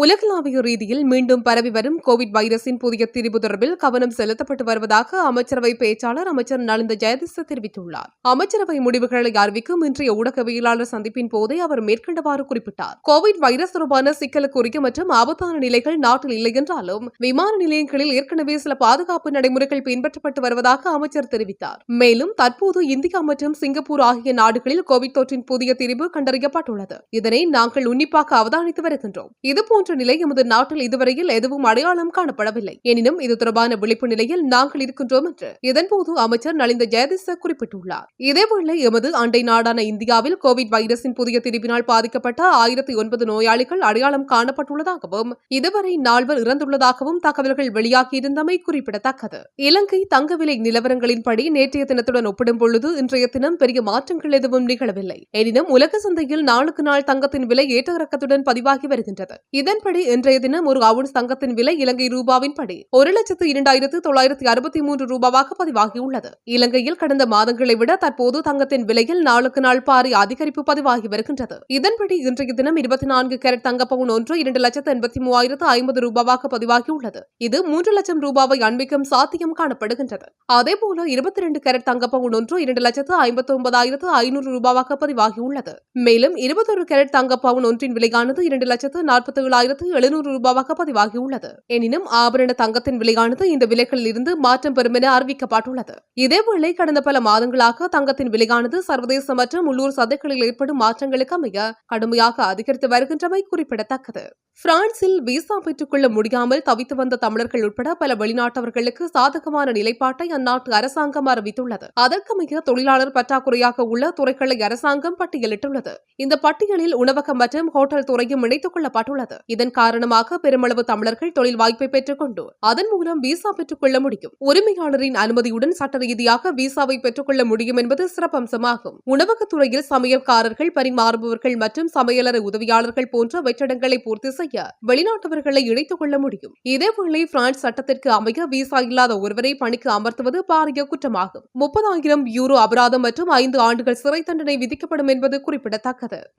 உலகளாவிய ரீதியில் மீண்டும் பரவி வரும் கோவிட் வைரஸின் புதிய திரிவு தொடர்பில் கவனம் செலுத்தப்பட்டு வருவதாக அமைச்சரவை பேச்சாளர் அமைச்சர் நலிந்த ஜெயதிச தெரிவித்துள்ளார். அமைச்சரவை முடிவுகளை அறிவிக்கும் இன்றைய ஊடகவியலாளர் சந்திப்பின் போதே அவர் மேற்கண்டவாறு குறிப்பிட்டார். கோவிட் வைரஸ் தொடர்பான சிக்கலுக்குரிய மற்றும் ஆபத்தான நிலைகள் நாட்டில் இல்லை என்றாலும் விமான நிலையங்களில் ஏற்கனவே சில பாதுகாப்பு நடைமுறைகள் பின்பற்றப்பட்டு வருவதாக அமைச்சர் தெரிவித்தார். மேலும் தற்போது இந்தியா மற்றும் சிங்கப்பூர் ஆகிய நாடுகளில் கோவிட் தொற்றின் புதிய திரிவு கண்டறியப்பட்டுள்ளது. இதனை நாங்கள் உன்னிப்பாக அவதானித்து வருகின்றோம். இதுபோன்ற போன்ற நிலை எமது நாட்டில் இதுவரையில் எதுவும் அடையாளம் காணப்படவில்லை. எனினும் இது தொடர்பான விழிப்பு நிலையில் நாங்கள் இருக்கின்றோம் என்று இதன்போது அமைச்சர் நலிந்த ஜெயதிச குறிப்பிட்டுள்ளார். இதேவேளை எமது அண்டை நாடான இந்தியாவில் கோவிட் வைரஸின் புதிய திரிவினால் பாதிக்கப்பட்ட ஆயிரத்தி ஒன்பது நோயாளிகள் அடையாளம் காணப்பட்டுள்ளதாகவும் இதுவரை நால்வர் இறந்துள்ளதாகவும் தகவல்கள் வெளியாகியிருந்தமை குறிப்பிடத்தக்கது. இலங்கை தங்க விலை நிலவரங்களின்படி நேற்றைய தினத்துடன் ஒப்பிடும் பொழுது இன்றைய தினம் பெரிய மாற்றங்கள் எதுவும் நிகழவில்லை. எனினும் உலக சந்தையில் நாளுக்கு நாள் தங்கத்தின் விலை ஏற்ற இறக்கத்துடன் பதிவாகி வருகின்றது. இதன்படி இன்றைய தினம் ஒரு அவுன்ஸ் தங்கத்தின் விலை இலங்கை ரூபாவின்படி ஒரு லட்சத்து இரண்டாயிரத்து தொள்ளாயிரத்தி அறுபத்தி மூன்று ரூபாவாக பதிவாகியுள்ளது. இலங்கையில் கடந்த மாதங்களை விட தற்போது தங்கத்தின் விலையில் நாளுக்கு நாள் பாரி அதிகரிப்பு பதிவாகி வருகின்றது. இதன்படி இன்றைய தினம் இருபத்தி நான்கு கேரட் தங்கப்பவுன் ஒன்று இரண்டு லட்சத்து எண்பத்தி மூவாயிரத்து ஐம்பது ரூபாவாக பதிவாகியுள்ளது. இது மூன்று லட்சம் ரூபாவை அண்மிக்கும் சாத்தியம் காணப்படுகின்றது. அதேபோல இருபத்தி இரண்டு கேரட் தங்கப்பவுன் ஒன்று இரண்டு லட்சத்து ஐம்பத்தி ஒன்பதாயிரத்து ஐநூறு ரூபாவாக பதிவாகியுள்ளது. மேலும் இருபத்தொரு கேரட் தங்கப்பவுன் ஒன்றின் விலையானது இரண்டு லட்சத்து நாற்பத்தி ஏழாயிரத்து எழுநூறு ரூபாவாக பதிவாகியுள்ளது. எனினும் ஆபரண தங்கத்தின் விலையானது இந்த விலைகளில் இருந்து மாற்றம் பெறும் என அறிவிக்கப்பட்டுள்ளது. இதேவேளை கடந்த பல மாதங்களாக தங்கத்தின் விலையானது சர்வதேச மற்றும் உள்ளூர் சந்தைகளில் ஏற்படும் மாற்றங்களுக்கு அமைய கடுமையாக அதிகரித்து வருகின்றமை குறிப்பிடத்தக்கது. பிரான்சில் விசா பெற்றுக்கொள்ள முடியாமல் தவித்து வந்த தமிழர்கள் உட்பட பல வெளிநாட்டவர்களுக்கு சாதகமான நிலைப்பாட்டை அந்நாட்டு அரசாங்கம் அறிவித்துள்ளது. அதற்கமைய தொழிலாளர் பற்றாக்குறையாக உள்ள துறைகளை அரசாங்கம் பட்டியலிட்டுள்ளது. இந்த பட்டியலில் உணவகம் மற்றும் ஹோட்டல் துறையும் இணைத்துக் கொள்ளப்பட்டுள்ளது. இதன் காரணமாக பெருமளவு தமிழர்கள் தொழில் வாய்ப்பை பெற்றுக்கொண்டு அதன் மூலம் விசா பெற்றுக்கொள்ள முடியும். உரிமையாளரின் அனுமதியுடன் சட்ட ரீதியாக விசாவை பெற்றுக்கொள்ள முடியும் என்பது சிறப்பம்சமாகும். உணவகத்துறையில் சமையல்காரர்கள் பரிமாறுபவர்கள் மற்றும் சமையலறை உதவியாளர்கள் போன்ற வெற்றிடங்களை பூர்த்தி செய்ய வெளிநாட்டவர்களை இணைத்துக் கொள்ள முடியும். இதேவேளை பிரான்ஸ் சட்டத்திற்கு அமைய விசா இல்லாத ஒருவரை பணிக்கு அமர்த்துவது பாரிய குற்றமாகும். முப்பதாயிரம் யூரோ அபராதம் மற்றும் ஐந்து ஆண்டுகள் சிறை தண்டனை விதிக்கப்படும் என்பது குறிப்பிடத்தக்கது.